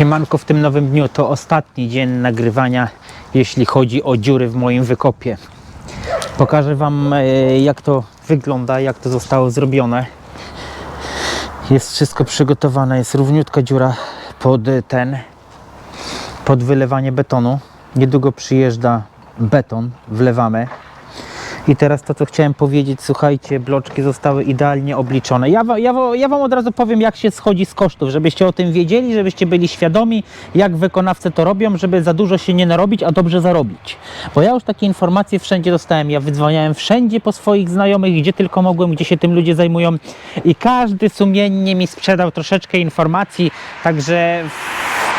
Siemanko w tym nowym dniu to ostatni dzień nagrywania, jeśli chodzi o dziury w moim wykopie. Pokażę Wam e, jak to wygląda, jak to zostało zrobione. Jest wszystko przygotowane, jest równiutka dziura pod ten, pod wylewanie betonu. Niedługo przyjeżdża beton, wlewamy. I teraz to, co chciałem powiedzieć, słuchajcie, bloczki zostały idealnie obliczone. Ja, ja, ja Wam od razu powiem, jak się schodzi z kosztów, żebyście o tym wiedzieli, żebyście byli świadomi, jak wykonawcy to robią, żeby za dużo się nie narobić, a dobrze zarobić. Bo ja już takie informacje wszędzie dostałem. Ja wydzwaniałem wszędzie po swoich znajomych, gdzie tylko mogłem, gdzie się tym ludzie zajmują i każdy sumiennie mi sprzedał troszeczkę informacji, także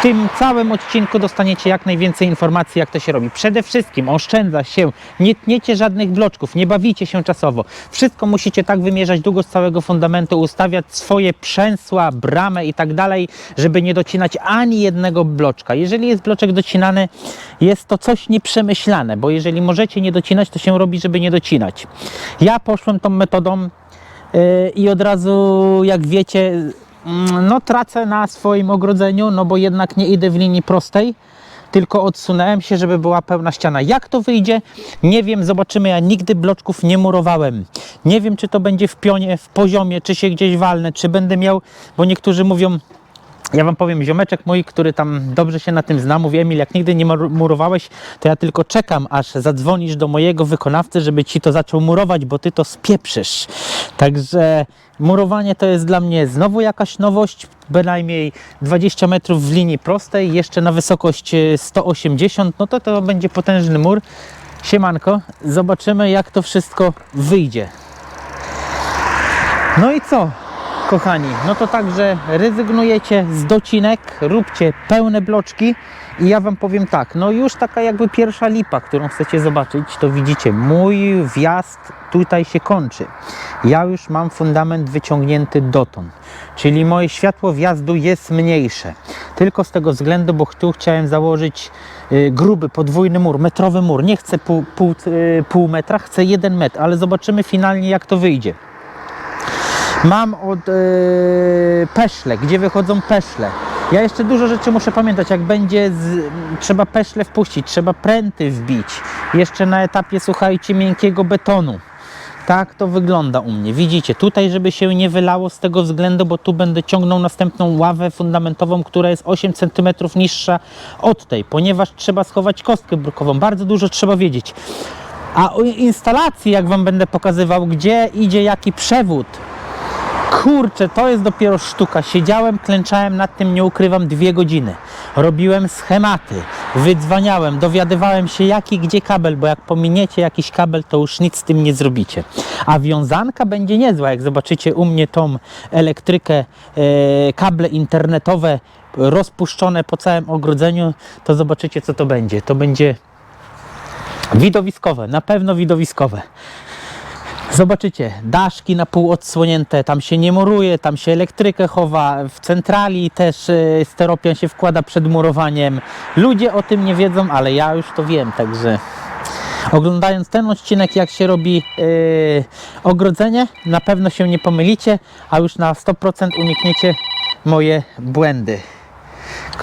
tym całym odcinku dostaniecie jak najwięcej informacji, jak to się robi. Przede wszystkim oszczędza się, nie tniecie żadnych bloczków, nie bawicie się czasowo. Wszystko musicie tak wymierzać długość całego fundamentu, ustawiać swoje przęsła, bramę i tak dalej, żeby nie docinać ani jednego bloczka. Jeżeli jest bloczek docinany, jest to coś nieprzemyślane, bo jeżeli możecie nie docinać, to się robi, żeby nie docinać. Ja poszłem tą metodą Yy, i od razu, jak wiecie, no tracę na swoim ogrodzeniu, no bo jednak nie idę w linii prostej, tylko odsunąłem się, żeby była pełna ściana. Jak to wyjdzie? Nie wiem, zobaczymy. Ja nigdy bloczków nie murowałem. Nie wiem, czy to będzie w pionie, w poziomie, czy się gdzieś walnę, czy będę miał, bo niektórzy mówią, ja wam powiem, ziomeczek mój, który tam dobrze się na tym zna, mówi Emil, jak nigdy nie mur- murowałeś, to ja tylko czekam, aż zadzwonisz do mojego wykonawcy, żeby ci to zaczął murować, bo ty to spieprzysz. Także murowanie to jest dla mnie znowu jakaś nowość, bynajmniej 20 metrów w linii prostej, jeszcze na wysokość e, 180, no to to będzie potężny mur. Siemanko, zobaczymy jak to wszystko wyjdzie. No i co, kochani? No to także rezygnujecie z docinek, róbcie pełne bloczki i ja Wam powiem tak, no już taka jakby pierwsza lipa, którą chcecie zobaczyć, to widzicie, mój wjazd tutaj się kończy. Ja już mam fundament wyciągnięty dotąd, czyli moje światło wjazdu jest mniejsze. Tylko z tego względu, bo tu chciałem założyć y, gruby, podwójny mur, metrowy mur. Nie chcę pół, pół, y, pół metra, chcę jeden metr, ale zobaczymy finalnie jak to wyjdzie. Mam od e, peszle, gdzie wychodzą peszle. Ja jeszcze dużo rzeczy muszę pamiętać, jak będzie z, trzeba peszle wpuścić, trzeba pręty wbić. Jeszcze na etapie, słuchajcie, miękkiego betonu. Tak to wygląda u mnie. Widzicie, tutaj, żeby się nie wylało z tego względu, bo tu będę ciągnął następną ławę fundamentową, która jest 8 cm niższa od tej, ponieważ trzeba schować kostkę brukową. Bardzo dużo trzeba wiedzieć. A o instalacji, jak Wam będę pokazywał, gdzie idzie jaki przewód, Kurczę, to jest dopiero sztuka. Siedziałem, klęczałem nad tym, nie ukrywam, dwie godziny. Robiłem schematy, wydzwaniałem, dowiadywałem się jaki gdzie kabel, bo jak pominiecie jakiś kabel, to już nic z tym nie zrobicie. A wiązanka będzie niezła, jak zobaczycie u mnie tą elektrykę, e, kable internetowe rozpuszczone po całym ogrodzeniu, to zobaczycie co to będzie. To będzie widowiskowe, na pewno widowiskowe. Zobaczycie, daszki na pół odsłonięte, tam się nie muruje, tam się elektrykę chowa, w centrali też y, steropian się wkłada przed murowaniem. Ludzie o tym nie wiedzą, ale ja już to wiem, także oglądając ten odcinek, jak się robi y, ogrodzenie, na pewno się nie pomylicie, a już na 100% unikniecie moje błędy.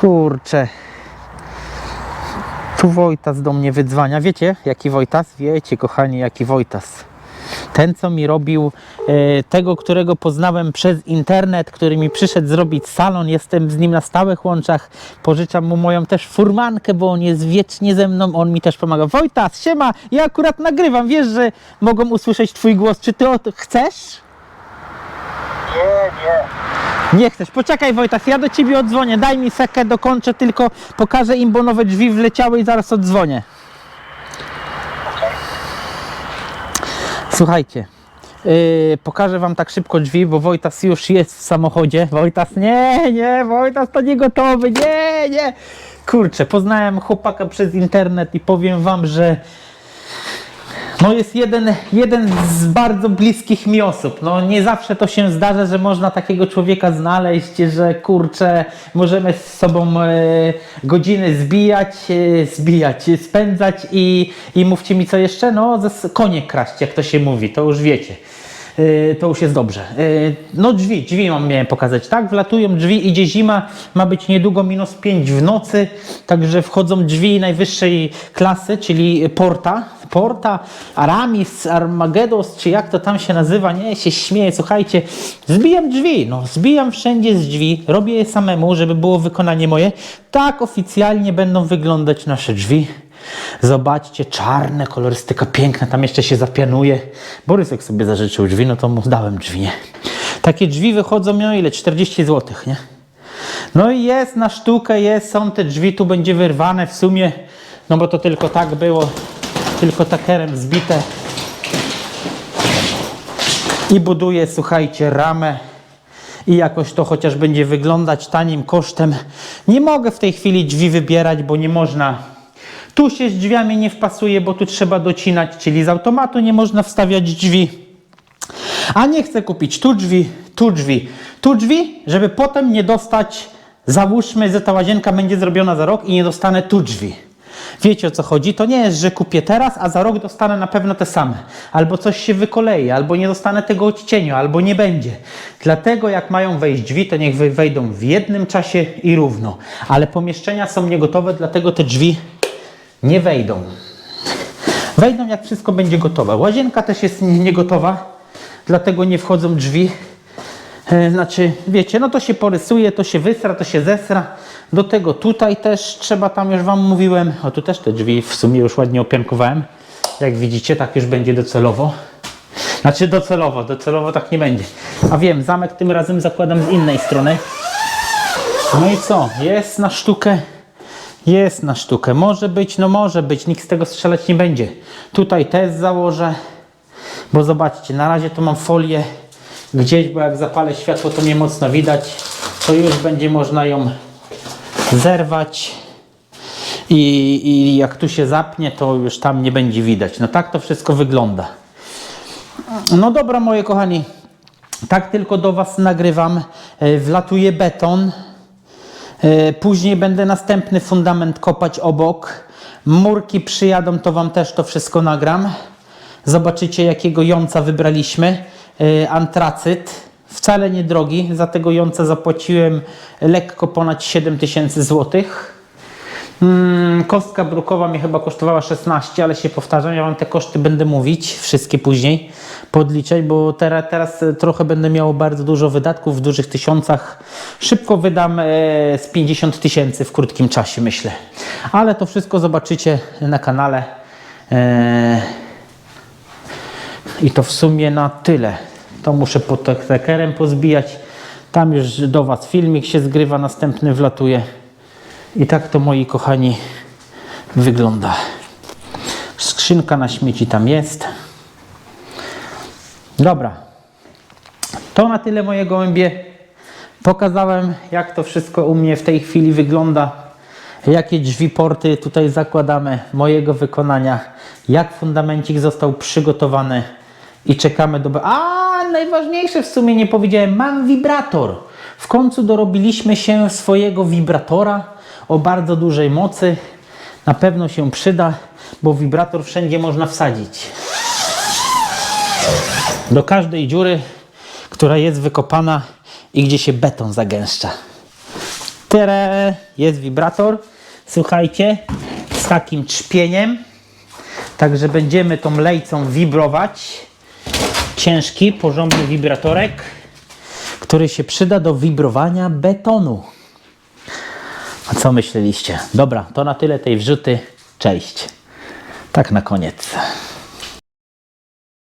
Kurczę. Tu Wojtas do mnie wydzwania. Wiecie, jaki Wojtas? Wiecie, kochani, jaki Wojtas ten, co mi robił, e, tego, którego poznałem przez internet, który mi przyszedł zrobić salon, jestem z nim na stałych łączach, pożyczam mu moją też furmankę, bo on jest wiecznie ze mną, on mi też pomaga. Wojtas, siema, ja akurat nagrywam, wiesz, że mogą usłyszeć twój głos, czy ty o to chcesz? Nie, nie. Nie chcesz. Poczekaj Wojtas, ja do ciebie odzwonię, daj mi sekę, dokończę tylko, pokażę im, bo nowe drzwi wleciały i zaraz odzwonię. Słuchajcie, yy, pokażę wam tak szybko drzwi, bo Wojtas już jest w samochodzie. Wojtas, nie, nie, Wojtas to nie gotowy, nie, nie. Kurczę, poznałem chłopaka przez internet i powiem wam, że no jest jeden, jeden z bardzo bliskich mi osób. No nie zawsze to się zdarza, że można takiego człowieka znaleźć, że kurczę, możemy z sobą e, godziny zbijać, e, zbijać, e, spędzać i, i mówcie mi co jeszcze? No konie kraść, jak to się mówi, to już wiecie. yy, to już jest dobrze. Yy, no drzwi, drzwi mam miałem pokazać, tak? Wlatują drzwi, idzie zima, ma być niedługo minus 5 w nocy, także wchodzą drzwi najwyższej klasy, czyli Porta, Porta, Aramis, Armagedos, czy jak to tam się nazywa, nie, się śmieję, słuchajcie, zbijam drzwi, no zbijam wszędzie z drzwi, robię je samemu, żeby było wykonanie moje, tak oficjalnie będą wyglądać nasze drzwi. Zobaczcie, czarne, kolorystyka piękna, tam jeszcze się zapianuje. Borysek sobie zażyczył drzwi, no to mu dałem drzwi, nie? Takie drzwi wychodzą, no ile? 40 zł, nie? No i jest na sztukę, jest, są te drzwi, tu będzie wyrwane w sumie, no bo to tylko tak było, tylko takerem zbite. I buduję, słuchajcie, ramę i jakoś to chociaż będzie wyglądać tanim kosztem. Nie mogę w tej chwili drzwi wybierać, bo nie można. Tu się z drzwiami nie wpasuje, bo tu trzeba docinać, czyli z automatu nie można wstawiać drzwi. A nie chcę kupić tu drzwi, tu drzwi, tu drzwi, żeby potem nie dostać, załóżmy, że ta łazienka będzie zrobiona za rok i nie dostanę tu drzwi. Wiecie o co chodzi? To nie jest, że kupię teraz, a za rok dostanę na pewno te same. Albo coś się wykoleje, albo nie dostanę tego odcieniu, albo nie będzie. Dlatego jak mają wejść drzwi, to niech wejdą w jednym czasie i równo. Ale pomieszczenia są niegotowe, dlatego te drzwi nie wejdą. Wejdą jak wszystko będzie gotowe. Łazienka też jest nie- niegotowa, dlatego nie wchodzą drzwi. E, Znaczy, wiecie, no to się porysuje, to się wysra, to się zesra. Do tego tutaj też trzeba, tam już Wam mówiłem, o tu też te drzwi w sumie już ładnie opiankowałem. Jak widzicie, tak już będzie docelowo. Znaczy docelowo, docelowo tak nie będzie. A wiem, zamek tym razem zakładam z innej strony. No i co? Jest na sztukę. Jest na sztukę. Może być, no może być. Nikt z tego strzelać nie będzie. Tutaj też założę. Bo zobaczcie, na razie to mam folię gdzieś, bo jak zapalę światło, to mnie mocno widać. To już będzie można ją zerwać. I, I jak tu się zapnie, to już tam nie będzie widać. No tak to wszystko wygląda. No dobra, moje kochani. Tak tylko do Was nagrywam. E, Wlatuje beton. E, Później będę następny fundament kopać obok. Murki przyjadą, to Wam też to wszystko nagram. Zobaczycie, jakiego jąca wybraliśmy. E, Antracyt. Wcale nie drogi. Za tego jąca zapłaciłem lekko ponad 7000 złotych. Mm, kostka brukowa mnie chyba kosztowała 16, ale się powtarzam, ja Wam te koszty będę mówić, wszystkie później podliczać, bo teraz, teraz e, trochę będę miał bardzo dużo wydatków w dużych tysiącach. Szybko wydam e, z 50 tysięcy w krótkim czasie, myślę. Ale to wszystko zobaczycie na kanale. I to w sumie na tyle. To muszę pod tekerem pozbijać. Tam już do Was filmik się zgrywa, następny wlatuje. I tak to moi kochani wygląda. Skrzynka na śmieci tam jest. Dobra. To na tyle moje gołębie. Pokazałem jak to wszystko u mnie w tej chwili wygląda. Jakie drzwi porty tutaj zakładamy mojego wykonania. Jak fundamencik został przygotowany. I czekamy do... A najważniejsze w sumie nie powiedziałem. Mam wibrator. W końcu dorobiliśmy się swojego wibratora o bardzo dużej mocy. Na pewno się przyda, bo wibrator wszędzie można wsadzić. Do każdej dziury, która jest wykopana i gdzie się beton zagęszcza. Tere, jest wibrator. Słuchajcie, z takim trzpieniem. Także będziemy tą lejcą wibrować. Ciężki, porządny wibratorek, który się przyda do wibrowania betonu. A co myśleliście? Dobra, to na tyle tej wrzuty. Cześć. Tak na koniec.